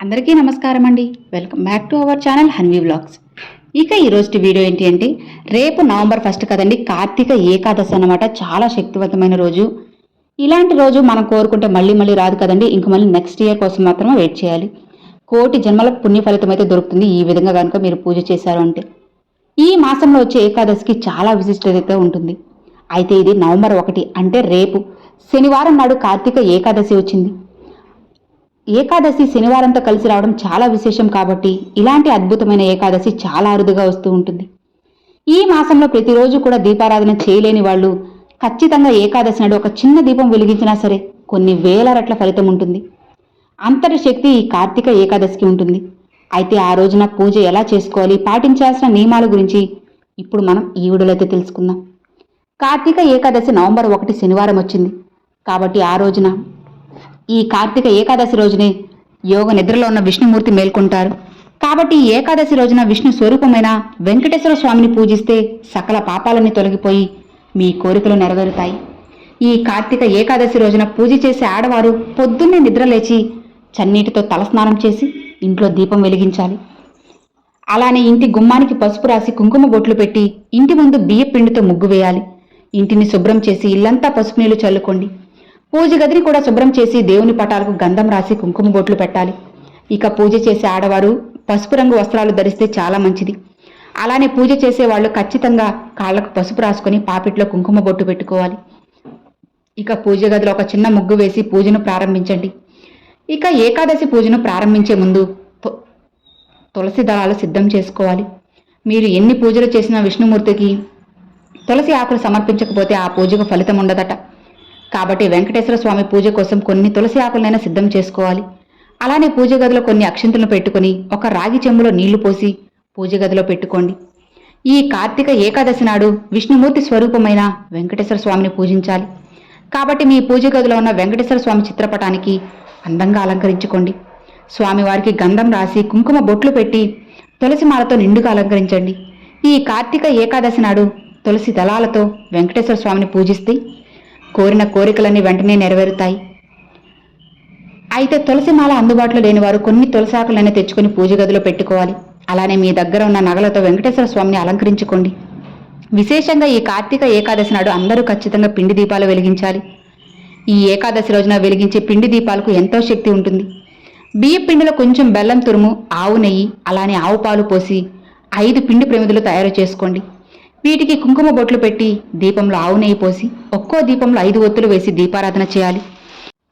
అందరికీ నమస్కారం అండి welcome back to our channel Hanvi vlogs ఇక ఈరోజు వీడియో ఏంటి అంటే రేపు నవంబర్ ఫస్ట్ కదండి కార్తీక ఏకాదశి అన్నమాట. చాలా శక్తివంతమైన రోజు. ఇలాంటి రోజు మనం కోరుకుంటే మళ్ళీ మళ్ళీ రాదు కదండి ఇంక మళ్ళీ నెక్స్ట్ ఇయర్ కోసం మాత్రమే వెయిట్ చేయాలి. కోటి జన్మల పుణ్య ఫలితం అయితే దొరుకుతుంది ఈ విధంగా కనుక మీరు పూజ చేశారు అంటే. ఈ మాసంలో వచ్చే ఏకాదశికి చాలా విశిష్టత అయితే ఉంటుంది. అయితే ఇది నవంబర్ ఒకటి అంటే రేపు. శనివారం నాడు కార్తీక ఏకాదశి వచ్చింది. ఏకాదశి శనివారంతో కలిసి రావడం చాలా విశేషం కాబట్టి ఇలాంటి అద్భుతమైన ఏకాదశి చాలా అరుదుగా వస్తూ ఉంటుంది. ఈ మాసంలో ప్రతిరోజు కూడా దీపారాధన చేయలేని వాళ్ళు ఖచ్చితంగా ఏకాదశి నాడు ఒక చిన్న దీపం వెలిగించినా సరే కొన్ని వేల రెట్ల ఫలితం ఉంటుంది. అంతటి శక్తి ఈ కార్తీక ఏకాదశికి ఉంటుంది. అయితే ఆ రోజున పూజ ఎలా చేసుకోవాలి పాటించాల్సిన నియమాల గురించి ఇప్పుడు మనం ఈ వీడియోలో తెలుసుకుందాం. కార్తీక ఏకాదశి నవంబర్ ఒకటి శనివారం వచ్చింది. కాబట్టి ఆ రోజున ఈ కార్తీక ఏకాదశి రోజునే యోగ నిద్రలో ఉన్న విష్ణుమూర్తి మేల్కొంటారు. కాబట్టి ఏకాదశి రోజున విష్ణు స్వరూపమైన వెంకటేశ్వర స్వామిని పూజిస్తే సకల పాపాలన్నీ తొలగిపోయి మీ కోరికలు నెరవేరుతాయి. ఈ కార్తీక ఏకాదశి రోజున పూజ చేసే ఆడవారు పొద్దున్నే నిద్రలేచి చన్నీటితో తలస్నానం చేసి ఇంట్లో దీపం వెలిగించాలి. అలానే ఇంటి గుమ్మానికి పసుపు రాసి కుంకుమ బొట్లు పెట్టి ఇంటి ముందు బియ్య పిండితో ముగ్గు వేయాలి. ఇంటిని శుభ్రం చేసి ఇల్లంతా పసుపు నీళ్ళు చల్లుకోండి. పూజ గదిని కూడా శుభ్రం చేసి దేవుని పటాలకు గంధం రాసి కుంకుమ బొట్లు పెట్టాలి. ఇక పూజ చేసే ఆడవారు పసుపు రంగు వస్త్రాలు ధరిస్తే చాలా మంచిది. అలానే పూజ చేసే వాళ్ళు ఖచ్చితంగా కాళ్ళకు పసుపు రాసుకొని పాపిట్లో కుంకుమ బొట్టు పెట్టుకోవాలి. ఇక పూజ గదిలో ఒక చిన్న ముగ్గు వేసి పూజను ప్రారంభించండి. ఇక ఏకాదశి పూజను ప్రారంభించే ముందు తులసి దళాలు సిద్ధం చేసుకోవాలి. మీరు ఎన్ని పూజలు చేసినా విష్ణుమూర్తికి తులసి ఆకులు సమర్పించకపోతే ఆ పూజకు ఫలితం ఉండదట. కాబట్టి వెంకటేశ్వర స్వామి పూజ కోసం కొన్ని తులసి ఆకులనైనా సిద్ధం చేసుకోవాలి. అలానే పూజ గదిలో కొన్ని అక్షింతలను పెట్టుకొని ఒక రాగి చెంబులో నీళ్ళు పోసి పూజ గదిలో పెట్టుకోండి. ఈ కార్తీక ఏకాదశి నాడు విష్ణుమూర్తి స్వరూపమైన వెంకటేశ్వర స్వామిని పూజించాలి. కాబట్టి మీ పూజ గదిలో ఉన్న వెంకటేశ్వర స్వామి చిత్రపటానికి అందంగా అలంకరించుకోండి. స్వామివారికి గంధం రాసి కుంకుమ బొట్లు పెట్టి తులసి మాలతో నిండుగా అలంకరించండి. ఈ కార్తీక ఏకాదశి నాడు తులసి దళాలతో వెంకటేశ్వర స్వామిని పూజిస్తే కోరిన కోరికలన్నీ వెంటనే నెరవేరుతాయి. అయితే తులసి మాల అందుబాటులో లేని వారు కొన్ని తులసాకులైనా తెచ్చుకొని పూజ గదిలో పెట్టుకోవాలి. అలానే మీ దగ్గర ఉన్న నగలతో వెంకటేశ్వర స్వామిని అలంకరించుకోండి. విశేషంగా ఈ కార్తీక ఏకాదశి నాడు అందరూ ఖచ్చితంగా పిండి దీపాలు వెలిగించాలి. ఈ ఏకాదశి రోజున వెలిగించే పిండి దీపాలకు ఎంతో శక్తి ఉంటుంది. బియ్య పిండిలో కొంచెం బెల్లం తురుము ఆవు నెయ్యి అలానే ఆవు పాలు పోసి ఐదు పిండి ప్రమిదలు తయారు చేసుకోండి. వీటికి కుంకుమ బొట్లు పెట్టి దీపంలో ఆవు నెయ్యి పోసి ఒక్కో దీపంలో ఐదు ఒత్తులు వేసి దీపారాధన చేయాలి.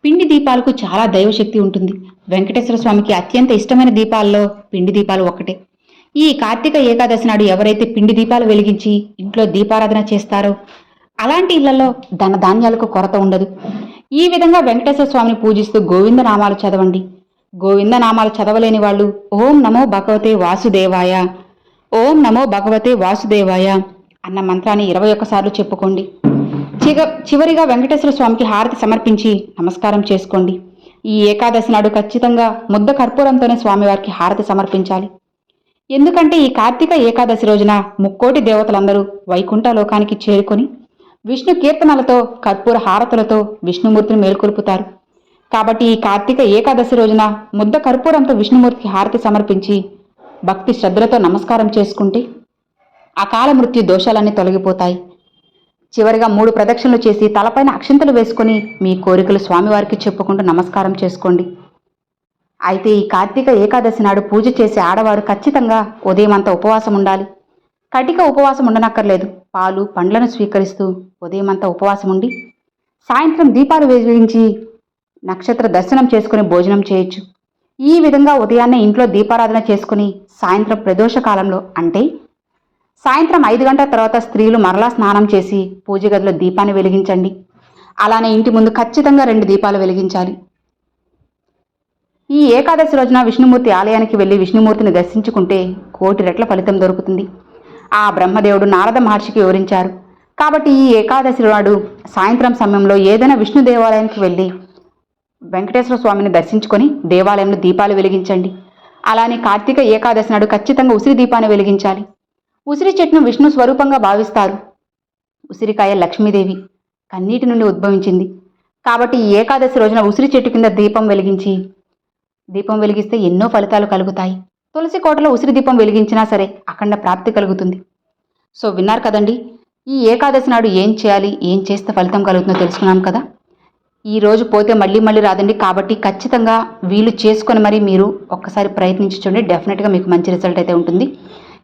పిండి దీపాలకు చాలా దైవశక్తి ఉంటుంది. వెంకటేశ్వర స్వామికి అత్యంత ఇష్టమైన దీపాల్లో పిండి దీపాలు ఒకటే ఈ కార్తీక ఏకాదశి నాడు ఎవరైతే పిండి దీపాలు వెలిగించి ఇంట్లో దీపారాధన చేస్తారో అలాంటి ఇళ్ళలో ధన ధాన్యాలకు కొరత ఉండదు. ఈ విధంగా వెంకటేశ్వర స్వామిని పూజిస్తూ గోవింద నామాలు చదవండి. గోవింద నామాలు చదవలేని వాళ్ళు ఓం నమో భగవతే వాసుదేవాయ ఓం నమో భగవతే వాసుదేవాయ అన్న మంత్రాన్ని ఇరవై ఒక్కసార్లు చెప్పుకోండి. చిగ చివరిగా వెంకటేశ్వర స్వామికి హారతి సమర్పించి నమస్కారం చేసుకోండి. ఈ ఏకాదశి నాడు ఖచ్చితంగా ముద్ద కర్పూరంతోనే స్వామివారికి హారతి సమర్పించాలి. ఎందుకంటే ఈ కార్తీక ఏకాదశి రోజున ముక్కోటి దేవతలందరూ వైకుంఠ లోకానికి చేరుకొని విష్ణు కీర్తనలతో కర్పూర హారతులతో విష్ణుమూర్తిని మేల్కొల్పుతారు. కాబట్టి ఈ కార్తీక ఏకాదశి రోజున ముద్ద కర్పూరంతో విష్ణుమూర్తికి హారతి సమర్పించి భక్తి శ్రద్ధలతో నమస్కారం చేసుకుంటే అకాల మృత్యు దోషాలన్నీ తొలగిపోతాయి. చివరిగా మూడు ప్రదక్షిణలు చేసి తలపైన అక్షింతలు వేసుకొని మీ కోరికలు స్వామివారికి చెప్పుకుంటూ నమస్కారం చేసుకోండి. అయితే ఈ కార్తీక ఏకాదశి నాడు పూజ చేసే ఆడవారు ఖచ్చితంగా ఉదయం అంతా ఉపవాసం ఉండాలి. కటిక ఉపవాసం ఉండనక్కర్లేదు. పాలు పండ్లను స్వీకరిస్తూ ఉదయం అంతా ఉపవాసం ఉండి సాయంత్రం దీపాలు వెలిగించి నక్షత్ర దర్శనం చేసుకుని భోజనం చేయొచ్చు. ఈ విధంగా ఉదయాన్నే ఇంట్లో దీపారాధన చేసుకుని సాయంత్రం ప్రదోష కాలంలో అంటే సాయంత్రం ఐదు గంటల తర్వాత స్త్రీలు మరలా స్నానం చేసి పూజ గదిలో దీపాన్ని వెలిగించండి. అలానే ఇంటి ముందు ఖచ్చితంగా రెండు దీపాలు వెలిగించాలి. ఈ ఏకాదశి రోజున విష్ణుమూర్తి ఆలయానికి వెళ్ళి విష్ణుమూర్తిని దర్శించుకుంటే కోటి రెట్ల ఫలితం దొరుకుతుంది. ఆ బ్రహ్మదేవుడు నారద మహర్షికి వివరించారు. కాబట్టి ఈ ఏకాదశి నాడు సాయంత్రం సమయంలో ఏదైనా విష్ణు దేవాలయానికి వెళ్ళి వెంకటేశ్వర స్వామిని దర్శించుకొని దేవాలయంలో దీపాలు వెలిగించండి. అలానే కార్తీక ఏకాదశి నాడు ఖచ్చితంగా ఉసిరి దీపాన్ని వెలిగించాలి. ఉసిరి చెట్టును విష్ణు స్వరూపంగా భావిస్తారు. ఉసిరికాయ లక్ష్మీదేవి కన్నీటి నుండి ఉద్భవించింది. కాబట్టి ఈ ఏకాదశి రోజున ఉసిరి చెట్టు కింద దీపం వెలిగించి దీపం వెలిగిస్తే ఎన్నో ఫలితాలు కలుగుతాయి. తులసి కోటలో ఉసిరి దీపం వెలిగించినా సరే అఖండ ప్రాప్తి కలుగుతుంది. సో విన్నారు కదండి ఈ ఏకాదశి నాడు ఏం చేయాలి ఏం చేస్తే ఫలితం కలుగుతుందో తెలుసుకున్నాం కదా? ఈ రోజు పోతే మళ్ళీ మళ్ళీ రాదండి. కాబట్టి ఖచ్చితంగా వీలు చేసుకొని మరి మీరు ఒక్కసారి ప్రయత్నించి చూడండి. డెఫినెట్గా మీకు మంచి రిజల్ట్ అయితే ఉంటుంది.